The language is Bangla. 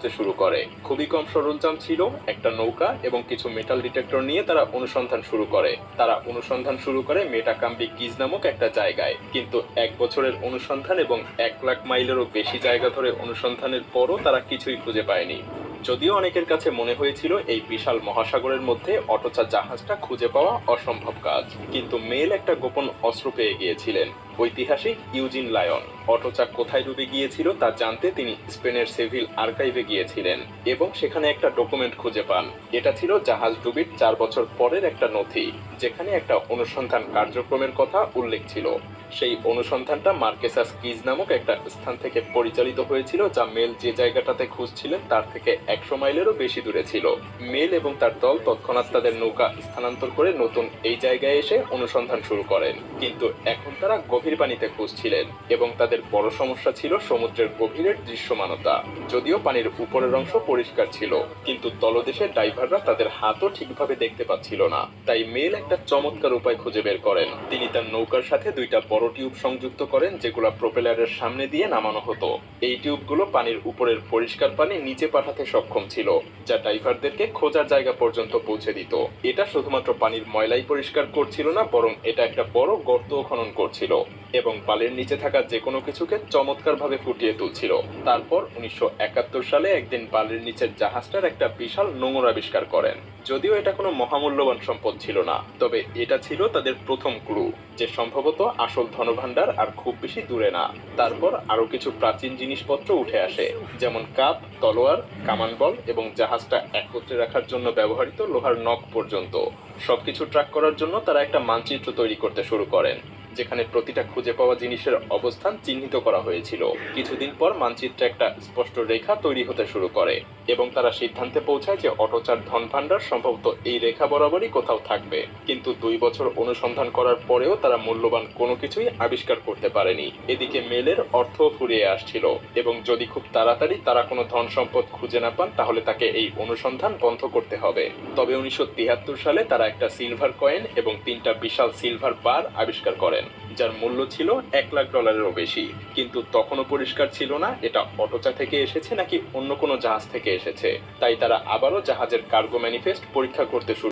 খুঁজতে শুরু করে। খুবই কম সরঞ্জাম ছিল, একটা নৌকা এবং কিছু মেটাল ডিটেক্টর নিয়ে তারা অনুসন্ধান শুরু করে। তারা অনুসন্ধান শুরু করে মেটাকাম্বি কিজ নামক একটা জায়গায়। কিন্তু এক বছরের অনুসন্ধান এবং এক লাখ মাইলেরও বেশি জায়গা ধরে অনুসন্ধানের পরও তারা কিছুই খুঁজে পায়নি। যদিও অনেকের কাছে মনে হয়েছিল এই বিশাল মহাসাগরের মধ্যে অটোচা জাহাজটা খুঁজে পাওয়া অসম্ভব কাজ। কিন্তু মেল একটা গোপন অস্ত্র পেয়ে গিয়েছিলেন। ঐতিহাসিক ইউজিন লায়ন। অটোচাক কোথায় ডুবে গিয়েছিল তা জানতে তিনি স্পেনের সেভিল আর্কাইভে গিয়েছিলেন এবং সেখানে একটা ডকুমেন্ট খুঁজে পান। এটা ছিল জাহাজ ডুবির চার বছর পরের একটা নথি, যেখানে একটা অনুসন্ধান কার্যক্রমের কথা উল্লেখ ছিল। সেই অনুসন্ধানটা মার্কেসাস কিজ নামক একটা স্থান থেকে পরিচালিত হয়েছিল যা মেল যে জায়গাটাতে খুঁজছিলেন তার থেকে একশো মাইলেরও বেশি দূরে ছিল। মেল এবং তার দল তৎক্ষণাৎ তাদের নৌকা স্থানান্তর করে নতুন এই জায়গায় এসে অনুসন্ধান শুরু করেন। কিন্তু এখন তারা গভীর পানিতে খুঁজছিলেন এবং তাদের বড় সমস্যা ছিল সমুদ্রের গভীরের দৃশ্যমানতা। যদিও পানির উপরের অংশ পরিষ্কার ছিল, কিন্তু তলদেশের ড্রাইভাররা তাদের হাতও ঠিকভাবে দেখতে পাচ্ছিল না। তাই মেল একটা চমৎকার উপায় খুঁজে বের করেন। তিনি তার নৌকার সাথে দুইটা বড় টিউব সংযুক্ত করেন যেগুলো প্রোপেলারের সামনে দিয়ে নামানো হতো। এই টিউবগুলো পানির উপরের পরিষ্কার পানি নিচে পাঠাতে সক্ষম ছিল, যা ড্রাইভারদেরকে খোঁজার জায়গা পর্যন্ত পৌঁছে দিত। এটা শুধুমাত্র পানির ময়লাই পরিষ্কার করছিল না, বরং এটা একটা বড় গর্ত খনন করছিল। এবং পালের নিচে থাকা যে কোনো কিছুকে চমৎকারভাবে ফুটিয়ে তুলছিল। তারপর উনিশশো একাত্তর সালে একদিন পালের নিচের জাহাজটার একটা বিশাল নোংর আবিষ্কার করেন। যদিও এটা কোনো মহামূল্যবান সম্পদ ছিল না, তবে এটা ছিল তাদের প্রথম ক্লু, যে সম্ভবত আসল ধনভাণ্ডার আর খুব বেশি দূরে না। তারপর আরও কিছু প্রাচীন জিনিসপত্র উঠে আসে, যেমন কাপ, তলোয়ার, কামান বল এবং জাহাজটা একত্রে রাখার জন্য ব্যবহৃত লোহার নখ পর্যন্ত। সবকিছু ট্র্যাক করার জন্য তারা একটা মানচিত্র তৈরি করতে শুরু করেন। যেখানে প্রতিটা খুঁজে পাওয়া জিনিসের অবস্থান চিহ্নিত করা হয়েছিল। কিছুদিন পর মানচিত্রে একটা স্পষ্ট রেখা তৈরি হতে শুরু করে এবং তারা সিদ্ধান্তে পৌঁছায় যে অটোচার ধন ভাণ্ডার সম্ভবত এই রেখা বরাবরই কোথাও থাকবে। কিন্তু দুই বছর অনুসন্ধান করার পরেও তারা মূল্যবান কোনো কিছুই আবিষ্কার করতে পারেনি। এদিকে মেলের অর্থ ফুরিয়ে আসছিল এবং যদি খুব তাড়াতাড়ি তারা কোনো ধন সম্পদ খুঁজে না পান, তাহলে তাকে এই অনুসন্ধান বন্ধ করতে হবে। তবে উনিশশো তিয়াত্তর সালে তারা একটা সিলভার কয়েন এবং তিনটা বিশাল সিলভার বার আবিষ্কার করেন। যার মূল্য ছিল এক লাখ ডলারেরও বেশি। কিন্তু তখনও পরিষ্কার ছিল না, এটা অটোচা থেকে এসেছে নাকি অন্য কোনো জাহাজ থেকে এসেছে। তাই তারা আবারও জাহাজের কার্গো ম্যানিফেস্ট পরীক্ষা করতে শুরু